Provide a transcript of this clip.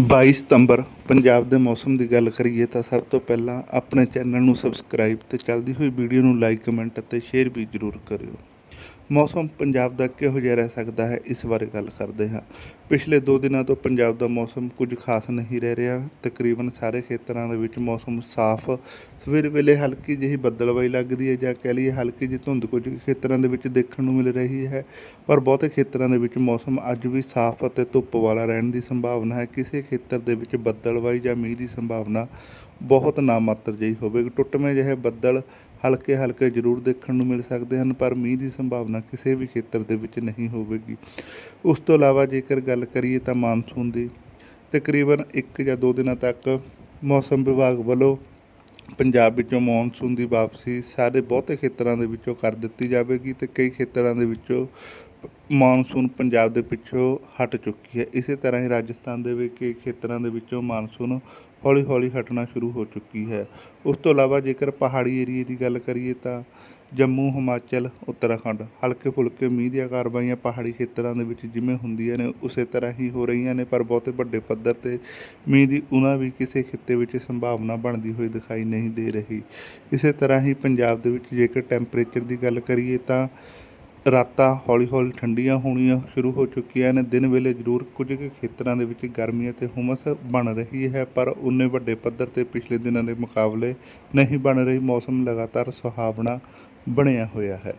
22 ਸਤੰਬਰ, ਪੰਜਾਬ ਦੇ ਮੌਸਮ ਦੀ ਗੱਲ ਕਰੀਏ ਤਾਂ ਸਭ ਤੋਂ ਪਹਿਲਾਂ ਆਪਣੇ ਚੈਨਲ ਨੂੰ ਸਬਸਕ੍ਰਾਈਬ ਤੇ ਚੱਲਦੀ ਹੋਈ ਵੀਡੀਓ ਨੂੰ ਲਾਈਕ ਕਮੈਂਟ ਅਤੇ ਸ਼ੇਅਰ ਵੀ ਜ਼ਰੂਰ ਕਰਿਓ। ਮੌਸਮ ਪੰਜਾਬ ਦਾ ਕਿਹੋ ਜਿਹਾ ਰਹਿ ਸਕਦਾ ਹੈ, ਇਸ ਬਾਰੇ ਗੱਲ ਕਰਦੇ ਹਾਂ। ਪਿਛਲੇ 2 ਦਿਨਾਂ ਤੋਂ ਪੰਜਾਬ ਦਾ ਮੌਸਮ ਕੁਝ ਖਾਸ ਨਹੀਂ ਰਹਿ ਰਿਹਾ। ਤਕਰੀਬਨ ਸਾਰੇ ਖੇਤਰਾਂ ਦੇ ਵਿੱਚ ਮੌਸਮ ਸਾਫ਼। ਸਵੇਰ ਵੇਲੇ ਹਲਕੀ ਜਿਹੀ ਬੱਦਲਵਾਈ ਲੱਗਦੀ ਹੈ ਜਾਂ ਕਹਿ ਲਈਏ ਹਲਕੀ ਜਿਹੀ ਧੁੰਦ ਕੁਝ ਖੇਤਰਾਂ ਦੇ ਵਿੱਚ ਦੇਖਣ ਨੂੰ ਮਿਲ ਰਹੀ ਹੈ। ਪਰ ਬਹੁਤੇ ਖੇਤਰਾਂ ਦੇ ਵਿੱਚ ਮੌਸਮ ਅੱਜ ਵੀ ਸਾਫ਼ ਅਤੇ ਧੁੱਪ ਵਾਲਾ ਰਹਿਣ ਦੀ ਸੰਭਾਵਨਾ ਹੈ। ਕਿਸੇ ਖੇਤਰ ਦੇ ਵਿੱਚ ਬੱਦਲਵਾਈ ਜਾਂ ਮੀਂਹ ਦੀ ਸੰਭਾਵਨਾ ਬਹੁਤ ਨਾ ਮਾਤਰ ਜਿਹੀ ਹੋਵੇਗੀ। ਟੁੱਟਵੇਂ ਜਿਹੇ ਬੱਦਲ ਹਲਕੇ ਹਲਕੇ ਜ਼ਰੂਰ ਦੇਖਣ ਨੂੰ ਮਿਲ ਸਕਦੇ ਹਨ, ਪਰ ਮੀਂਹ ਦੀ ਸੰਭਾਵਨਾ ਕਿਸੇ ਵੀ ਖੇਤਰ ਦੇ ਵਿੱਚ ਨਹੀਂ ਹੋਵੇਗੀ। ਉਸ ਤੋਂ ਇਲਾਵਾ ਜੇਕਰ ਗੱਲ ਕਰੀਏ ਤਾਂ ਮਾਨਸੂਨ ਦੀ ਤਕਰੀਬਨ 1 ਜਾਂ 2 ਦਿਨਾਂ ਤੱਕ ਮੌਸਮ ਵਿਭਾਗ ਵੱਲੋਂ ਪੰਜਾਬ ਵਿੱਚੋਂ ਮੌਨਸੂਨ ਦੀ ਵਾਪਸੀ ਸਾਰੇ ਬਹੁਤੇ ਖੇਤਰਾਂ ਦੇ ਵਿੱਚੋਂ ਕਰ ਦਿੱਤੀ ਜਾਵੇਗੀ ਤੇ ਕਈ ਖੇਤਰਾਂ ਦੇ ਵਿੱਚੋਂ ਮੌਨਸੂਨ ਪੰਜਾਬ ਦੇ ਪਿੱਛੋਂ ਹਟ ਚੁੱਕੀ ਹੈ। ਇਸੇ ਤਰ੍ਹਾਂ ਹੀ ਰਾਜਸਥਾਨ ਦੇ ਵੀ ਕਈ ਖੇਤਰਾਂ ਦੇ ਵਿੱਚੋਂ ਮਾਨਸੂਨ ਹੌਲੀ ਹੌਲੀ ਹਟਣਾ ਸ਼ੁਰੂ ਹੋ ਚੁੱਕੀ ਹੈ। ਉਸ ਤੋਂ ਇਲਾਵਾ ਜੇਕਰ ਪਹਾੜੀ ਏਰੀਏ ਦੀ ਗੱਲ ਕਰੀਏ ਤਾਂ ਜੰਮੂ, ਹਿਮਾਚਲ, ਉੱਤਰਾਖੰਡ ਹਲਕੇ ਫੁਲਕੇ ਮੀਂਹ ਦੀਆਂ ਕਾਰਵਾਈਆਂ ਪਹਾੜੀ ਖੇਤਰਾਂ ਦੇ ਵਿੱਚ ਜਿਵੇਂ ਹੁੰਦੀਆਂ ਨੇ, ਉਸੇ ਤਰ੍ਹਾਂ ਹੀ ਹੋ ਰਹੀਆਂ ਨੇ, ਪਰ ਬਹੁਤੇ ਵੱਡੇ ਪੱਧਰ ਤੇ ਮੀਂਹ ਦੀ ਉਹਨਾਂ ਵੀ ਕਿਸੇ ਖਿੱਤੇ ਵਿੱਚ ਸੰਭਾਵਨਾ ਬਣਦੀ ਹੋਈ ਦਿਖਾਈ ਨਹੀਂ ਦੇ ਰਹੀ। ਇਸੇ ਤਰ੍ਹਾਂ ਹੀ ਪੰਜਾਬ ਦੇ ਵਿੱਚ ਜੇਕਰ ਟੈਂਪਰੇਚਰ ਦੀ ਗੱਲ ਕਰੀਏ ਤਾਂ ਰਾਤਾਂ ਹੌਲੀ ਹੌਲੀ ਠੰਡੀਆਂ ਹੋਣੀਆਂ ਸ਼ੁਰੂ ਹੋ ਚੁੱਕੀਆਂ ਨੇ। ਦਿਨ ਵੇਲੇ ਜ਼ਰੂਰ ਕੁਝ ਕੁ ਖੇਤਰਾਂ ਦੇ ਵਿੱਚ ਗਰਮੀ ਅਤੇ ਹੁਮਸ ਬਣ ਰਹੀ ਹੈ, ਪਰ ਉਨੇ ਵੱਡੇ ਪੱਧਰ ਤੇ ਪਿਛਲੇ ਦਿਨਾਂ ਦੇ ਮੁਕਾਬਲੇ ਨਹੀਂ ਬਣ ਰਹੀ ਮੌਸਮ ਲਗਾਤਾਰ ਸੁਹਾਵਣਾ ਬਣਿਆ ਹੋਇਆ ਹੈ।